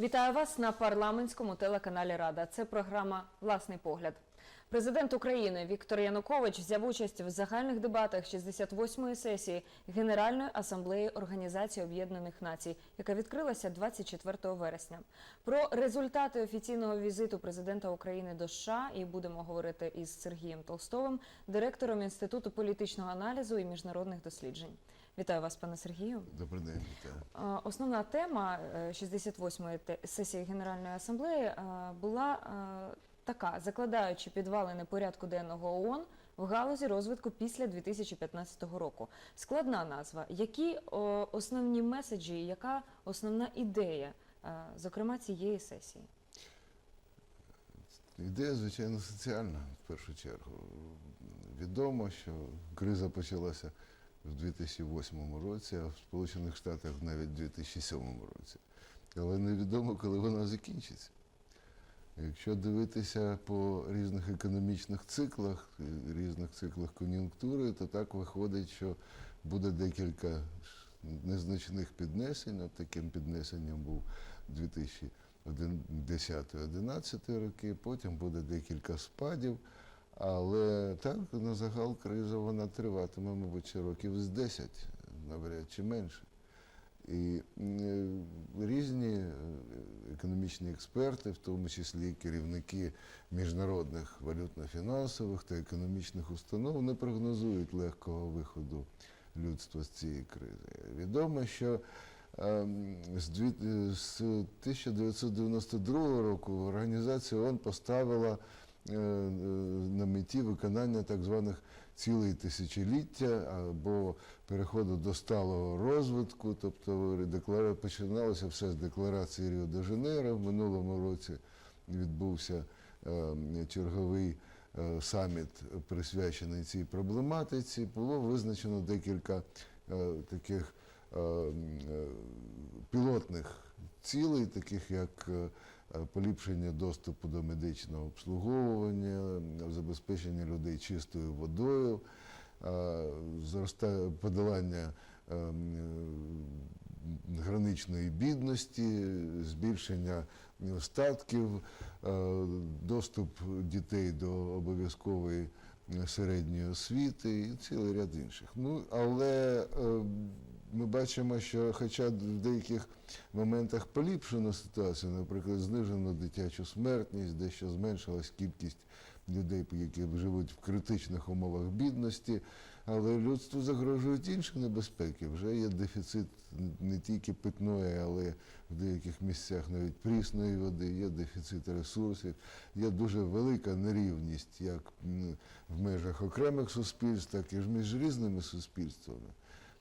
Вітаю вас на парламентському телеканалі Рада. Це програма Власний погляд. Президент України Віктор Янукович взяв участь в загальних дебатах 68-ї сесії Генеральної асамблеї Організації Об'єднаних Націй, яка відкрилася 24 вересня. Про результати офіційного візиту президента України до США і будемо говорити із Сергієм Толстовим, директором Інституту політичного аналізу і міжнародних досліджень. Вітаю вас, пане Сергію. Добрий день, вітаю. Е, Основна тема е, 68-ї те- сесії Генеральної асамблеї е, була е, така: закладаючи підвалини порядку денного ООН в галузі розвитку після 2015 року. Складна назва. Які основні меседжі, яка основна ідея, е, зокрема цієї сесії? Ідея, звичайно, соціальна в першу чергу. Відомо, що криза почалася в 2008 році, а в Сполучених Штатах навіть в 2007 році. Але невідомо, коли вона закінчиться. Якщо дивитися по різних економічних циклах, різних циклах кон'юнктури, то так виходить, що буде декілька незначних піднесень. От таким піднесенням був 2010-2011 роки, потім буде декілька спадів. Але так, на загал криза вона триватиме, мабуть, років з 10, навряд чи менше. І е, різні е, економічні експерти, в тому числі керівники міжнародних валютно-фінансових та економічних установ, не прогнозують легкого виходу людства з цієї кризи. Відомо, що ем, з 1992 року організація ООН поставила е, е, на меті виконання так званих цілей тисячоліття або переходу до сталого розвитку. Тобто починалося все з декларації Ріо де Жанейро. В минулому році відбувся е, черговий е, саміт, присвячений цій проблематиці. Було визначено декілька е, таких е, е, пілотних цілей, таких як е, е, поліпшення доступу до медичного обслуговування, е, забезпечення людей чистою водою, е, подолання е, м, е, граничної бідності, збільшення статків, е, доступ дітей до обов'язкової е, середньої освіти і цілий ряд інших. Ну, але е, ми бачимо, що хоча в деяких моментах поліпшено ситуацію, наприклад, знижено дитячу смертність, дещо зменшилась кількість людей, які живуть в критичних умовах бідності, але людству загрожують інші небезпеки. Вже є дефіцит не тільки питної, але в деяких місцях навіть прісної води, є дефіцит ресурсів, є дуже велика нерівність як в межах окремих суспільств, так і між різними суспільствами.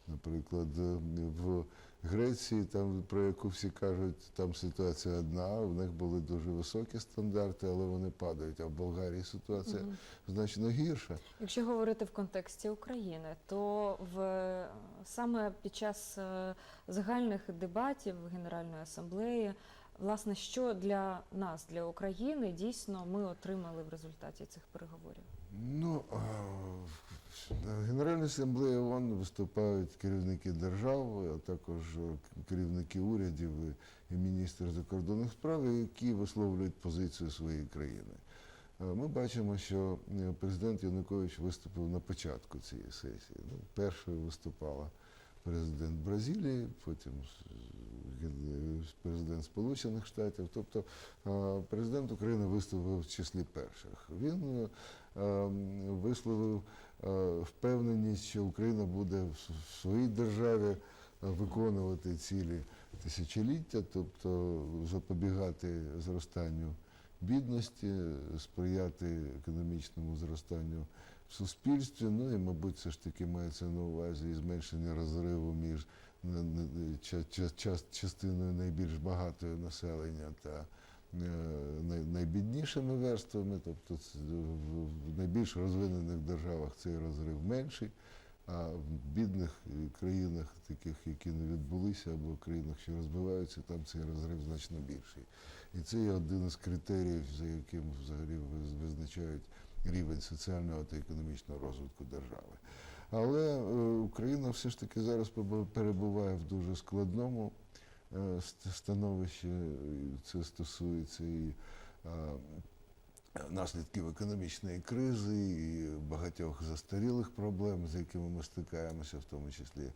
Наприклад, е, в Греції, там, про яку всі кажуть, там ситуація одна, в них були дуже високі стандарти, але вони падають. А в Болгарії ситуація значно гірша. Якщо говорити в контексті України, то в саме під час е, загальних дебатів Генеральної асамблеї, власне, що для нас, для України, дійсно ми отримали в результаті цих переговорів? Ну, на Генеральній асамблеї ООН виступають керівники держав, а також керівники урядів і- міністри закордонних справ, які висловлюють позицію своєї країни. Ми бачимо, що е, президент Янукович виступив на початку цієї сесії. Ну, першою виступала президент Бразилії, потім президент Сполучених Штатів. Тобто е, президент України виступив в числі перших. Він е, ем, висловив е, впевненість, що Україна буде в своїй державі е, виконувати цілі тисячоліття, тобто запобігати зростанню бідності, сприяти економічному зростанню в суспільстві. Ну і, мабуть, все ж таки мається на увазі і зменшення розриву між частиною найбільш багатої населення та е, найбіднішими верствами, тобто в найбільш розвинених державах цей розрив менший, а в бідних е, країнах, таких, які не відбулися, або в країнах, що розвиваються, там цей розрив значно більший. І це є один із критеріїв, за яким взагалі виз- визначають рівень соціального та економічного розвитку держави. Але е, Україна все ж таки зараз перебуває в дуже складному е, ст- становище, і це стосується і е, наслідків економічної кризи, і багатьох застарілих проблем, з якими ми стикаємося, в тому числі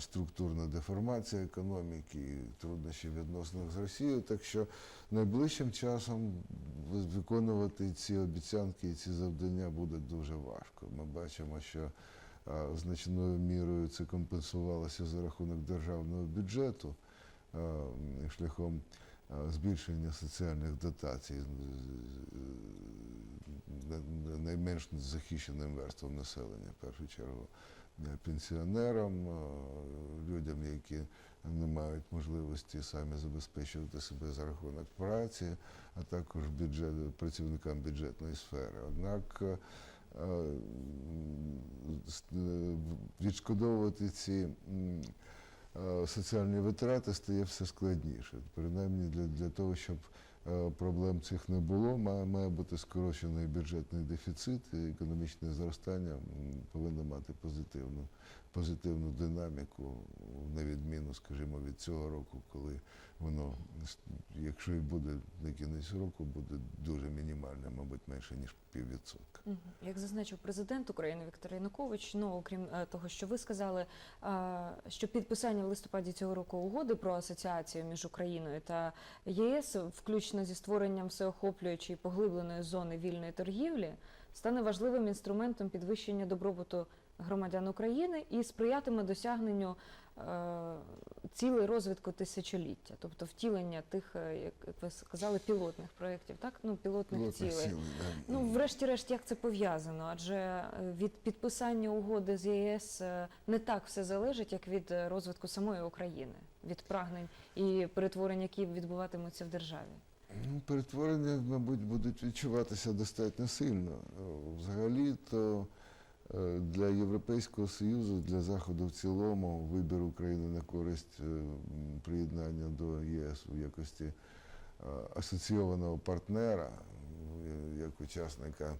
структурна деформація економіки, і труднощі в з Росією. Так що найближчим часом виконувати ці обіцянки і ці завдання буде дуже важко. Ми бачимо, що е, значною мірою це компенсувалося за рахунок державного бюджету е, шляхом е, збільшення соціальних дотацій найменш захищеним верствам населення, в першу чергу е, пенсіонерам, е, людям, які не мають можливості самі забезпечувати себе за рахунок праці, а також бюджет, працівникам бюджетної сфери. Однак е, е, е, відшкодовувати ці е, соціальні витрати стає все складніше. Принаймні для, для того, щоб е, проблем цих не було, має, має бути скорочений бюджетний дефіцит, і економічне зростання повинно мати позитивну, позитивну динаміку, на відміну, скажімо, від цього року, коли воно, якщо і буде на кінець року, буде дуже мінімальне, мабуть, менше ніж піввідсотка. Як зазначив президент України Віктор Янукович, ну окрім е, того, що ви сказали, що підписання в листопаді цього року угоди про асоціацію між Україною та ЄС, включно зі створенням всеохоплюючої поглибленої зони вільної торгівлі, стане важливим інструментом підвищення добробуту громадян України і сприятиме досягненню е, цілей розвитку тисячоліття, тобто втілення тих, е, як ви сказали, пілотних проєктів, так ну пілотних Пілотних цілей. цілей, да. Ну, врешті-решт, як це пов'язано? Адже е, від підписання угоди з ЄС не так все залежить, як від розвитку самої України, від прагнень і перетворень, які відбуватимуться в державі. Ну, перетворення, мабуть, будуть відчуватися достатньо сильно. Взагалі, то для Європейського Союзу, для Заходу в цілому, вибір України на користь е, приєднання до ЄС у якості е, асоційованого партнера, е, як учасника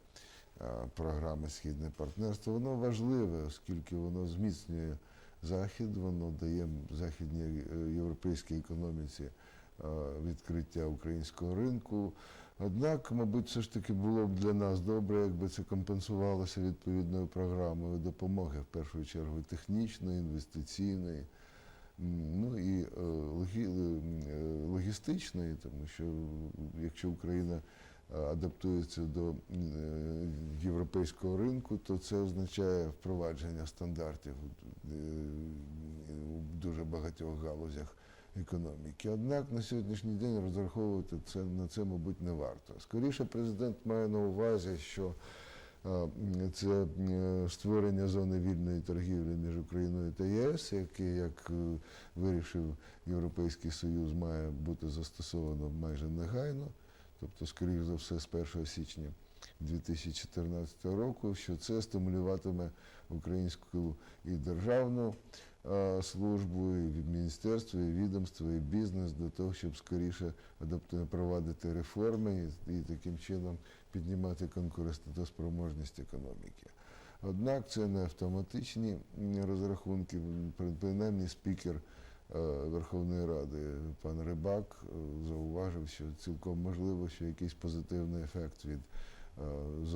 е, програми Східне партнерство, воно важливе, оскільки воно зміцнює Захід, воно дає західній е, європейській економіці е, відкриття українського ринку. Однак, мабуть, все ж таки було б для нас добре, якби це компенсувалося відповідною програмою допомоги, в першу чергу технічної, інвестиційної, ну і е, е, логістичної, тому що якщо Україна е, адаптується до європейського ринку, то це означає впровадження стандартів у дуже багатьох галузях економіки. Однак на сьогоднішній день розраховувати це на це, мабуть, не варто. Скоріше, президент має на увазі, що це е, створення зони вільної торгівлі між Україною та ЄС, яке, як е, вирішив Європейський Союз, має бути застосовано майже негайно, тобто, скоріш за все, з 1 січня 2014 року, що це стимулюватиме українську і державну е, службу, і від міністерства, і відомства, і бізнес до того, щоб скоріше провадити реформи і, і таким чином піднімати конкурентоспроможність економіки. Однак це не автоматичні розрахунки. При- Принаймні спікер е, Верховної Ради пан Рибак е, зауважив, що цілком можливо, що якийсь позитивний ефект від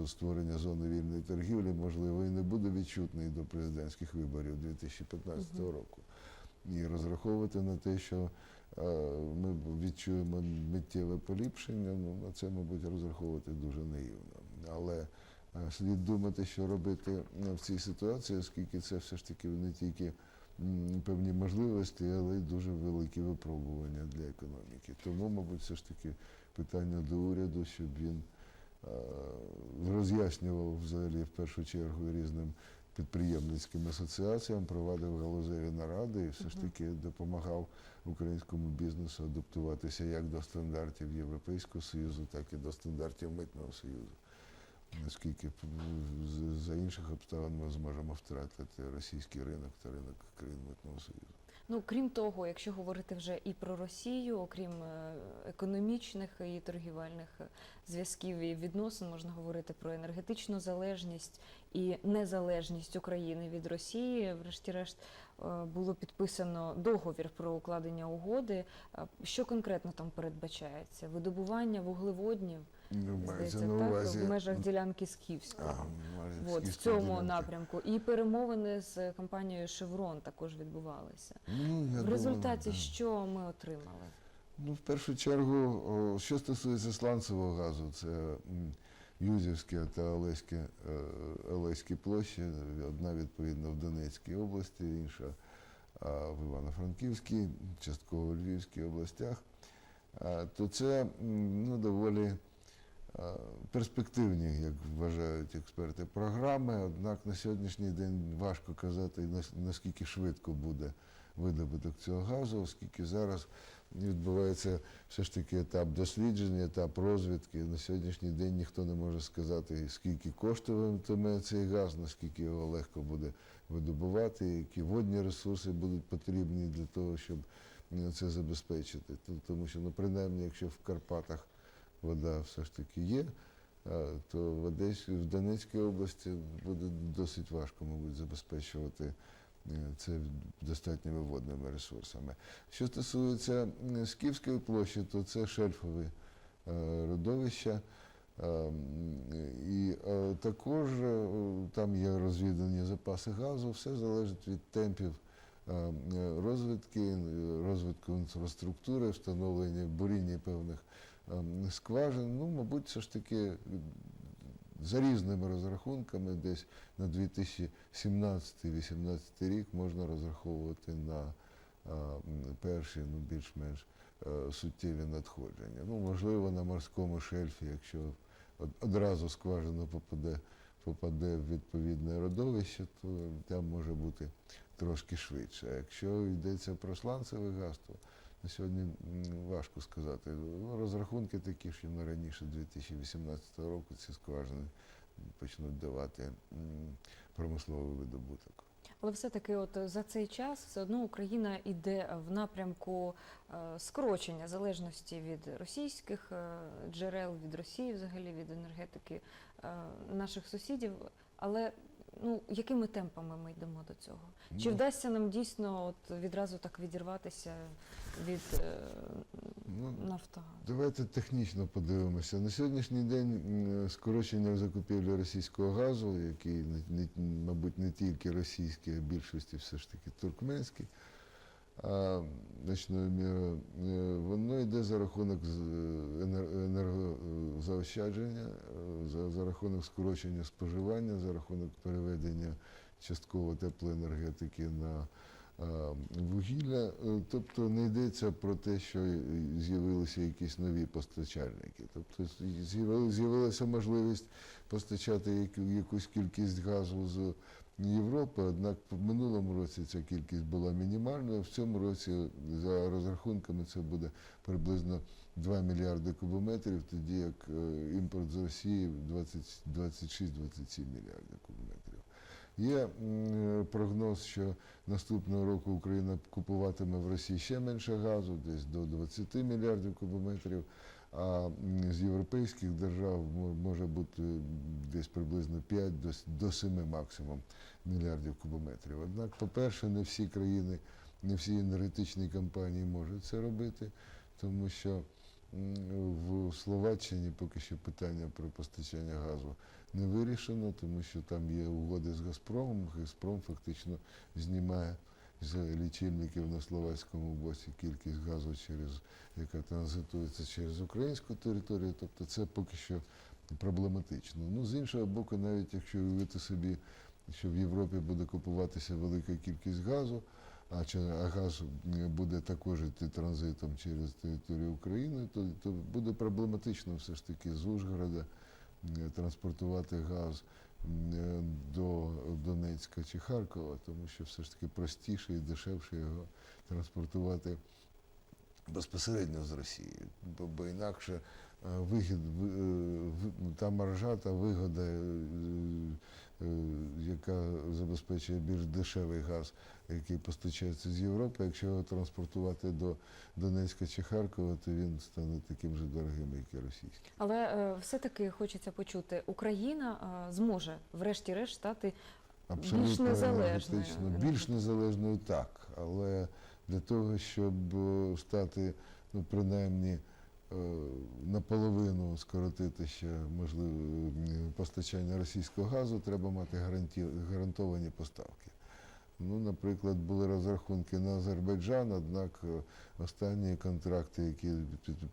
створення зони вільної торгівлі, можливо, і не буде відчутний до президентських виборів 2015 Мгм. року. І розраховувати на те, що е, ми відчуємо миттєве поліпшення, ну на це, мабуть, розраховувати дуже наївно. Але е, слід думати, що робити е, в цій ситуації, оскільки це все ж таки не тільки певні можливості, але й дуже великі випробування для економіки. Тому, мабуть, все ж таки питання до уряду, щоб він е, роз'яснював взагалі в першу чергу різним підприємницьким асоціаціям, провадив галузеві наради і все ж таки допомагав українському бізнесу адаптуватися як до стандартів Європейського Союзу, так і до стандартів Митного Союзу. З- за інших обставин ми зможемо втратити російський ринок та ринок країн Митного Союзу. Ну крім того, якщо говорити вже і про Росію, окрім е, економічних і торгівельних е, зв'язків і відносин, можна говорити про енергетичну залежність і незалежність України від Росії. Врешті-решт, е, було підписано договір про укладення угоди. Що конкретно там передбачається? Видобування вуглеводнів, Ну, здається, так, увазі. в межах ділянки Скіфської. А, От, в цьому ділянка. напрямку. І перемовини з компанією Шеврон також відбувалися. Ну, я В результаті да. що ми отримали? Ну, в першу чергу, о, що стосується сланцевого газу, це Юзівське та Олеське, е, Олеські площі, одна відповідно в Донецькій області, інша в Івано-Франківській, частково в Львівській областях, то це ну, доволі перспективні, як вважають експерти, програми. Однак на сьогоднішній день важко казати, наскільки швидко буде видобуток цього газу, оскільки зараз відбувається все ж таки етап дослідження, етап розвідки. На сьогоднішній день ніхто не може сказати, скільки коштуватиме цей газ, наскільки його легко буде видобувати, які водні ресурси будуть потрібні для того, щоб е, це забезпечити. Тому що, ну, принаймні, якщо в Карпатах вода все ж таки є, то в Одесі, в Донецькій області буде досить важко, мабуть, забезпечувати е, це достатніми водними ресурсами. Що стосується Скіфської площі, то це шельфові е, родовища. Е, І е, також там є розвідані запаси газу, все залежить від темпів розвитки, е, розвитку інфраструктури, встановлення буріння певних ем, скважин. Ну, мабуть, все ж таки за різними розрахунками, десь на 2017-2018 рік можна розраховувати на перші, ну, більш-менш е, суттєві надходження. Ну, можливо, на морському шельфі, якщо одразу скважина попаде, попаде в відповідне родовище, то там може бути трошки швидше. Якщо йдеться про сланцевий газ, то на сьогодні важко сказати. Ну, Розрахунки такі, що на раніше 2018 року ці скважини почнуть давати промисловий видобуток. Але все-таки, от за цей час все одно Україна йде в напрямку е, скорочення залежності від російських е, джерел, від Росії, взагалі від енергетики е, наших сусідів. Але ну якими темпами ми йдемо до цього? Чи Ну, вдасться нам дійсно от відразу так відірватися від е, ну, Нафтогазу? Давайте технічно подивимося. На сьогоднішній день скорочення в закупівлі російського газу, який, не- не- мабуть, не тільки російський, а більшості все ж таки туркменський, значною мірою, е, воно йде за рахунок з- енергозаощадження, е, за, за рахунок скорочення споживання, за рахунок переведення частково теплоенергетики на а, вугілля. Е, Тобто не йдеться про те, що е, з'явилися якісь нові постачальники. Тобто з'яви- з'явилася можливість постачати якусь кількість газу з Європи, однак в минулому році ця кількість була мінімальною. В цьому році, за розрахунками, це буде приблизно 2 мільярди кубометрів, тоді як е, імпорт з Росії 20 26-27 мільярдів кубометрів. Є прогноз, що наступного року Україна купуватиме в Росії ще менше газу, десь до 20 мільярдів кубометрів. А з європейських держав може бути десь приблизно 5 до 7 максимум мільярдів кубометрів. Однак, по-перше, не всі країни, не всі енергетичні компанії можуть це робити, тому що в Словаччині поки що питання про постачання газу не вирішено, тому що там є угоди з Газпромом. Газпром фактично знімає з лічильників на словацькому боці кількість газу, через, яка транзитується через українську територію. Тобто це поки що проблематично. Ну, з іншого боку, навіть якщо уявити собі, що в Європі буде купуватися велика кількість газу, а, чи- а газ буде також йти транзитом через територію України, то, то буде проблематично все ж таки з Ужгорода транспортувати газ е, до Донецька чи Харкова, тому що все ж таки простіше і дешевше його транспортувати безпосередньо з Росії, бо, бо інакше е, вигід, ви- е, ви- та маржа, та вигода, е, е, яка забезпечує більш дешевий газ, який постачається з Європи, якщо його транспортувати до Донецька чи Харкова, то він стане таким же дорогим, як і російський. Але е, все-таки хочеться почути, Україна е, зможе врешті-решт стати абсолютно незалежною, енергетично. енергетично. Більш незалежною так, але для того, щоб е, стати, ну, принаймні, е, наполовину скоротити ще можливо постачання російського газу, треба мати гарантовані поставки. Ну, наприклад, були розрахунки на Азербайджан, однак е, останні контракти, які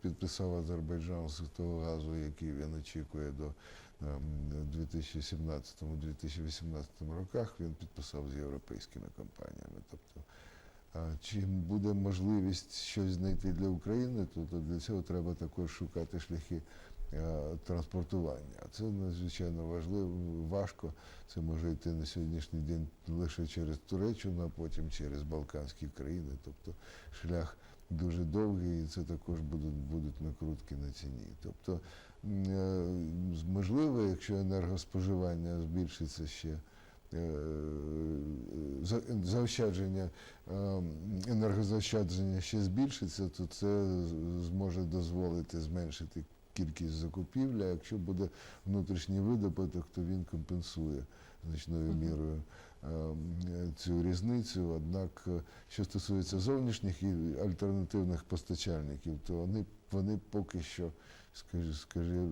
підписав Азербайджан з того газу, який він очікує до ем, 2017-2018 роках, він підписав з європейськими компаніями. Тобто, чим буде можливість щось знайти для України, то, то для цього треба також шукати шляхи е, транспортування. А це надзвичайно важливо, важко. Це може йти на сьогоднішній день лише через Туреччину, а потім через Балканські країни. Тобто шлях дуже довгий, і це також будуть, будуть накрутки на ціні. Тобто, е, можливо, якщо енергоспоживання збільшиться ще. Е, за- Заощадження е, енергозаощадження ще збільшиться, то це зможе дозволити зменшити кількість закупівлі. А якщо буде внутрішній видобуток, то він компенсує значною мірою е, цю різницю. Однак, що стосується зовнішніх і альтернативних постачальників, то вони, вони поки що,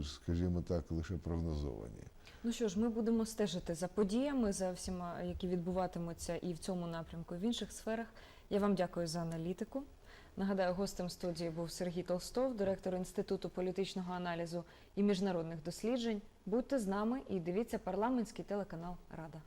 скажімо так, лише прогнозовані. Ну що ж, ми будемо стежити за подіями, за всіма, які відбуватимуться і в цьому напрямку, і в інших сферах. Я вам дякую за аналітику. Нагадаю, гостем студії був Сергій Толстов, директор Інституту політичного аналізу і міжнародних досліджень. Будьте з нами і дивіться парламентський телеканал Рада.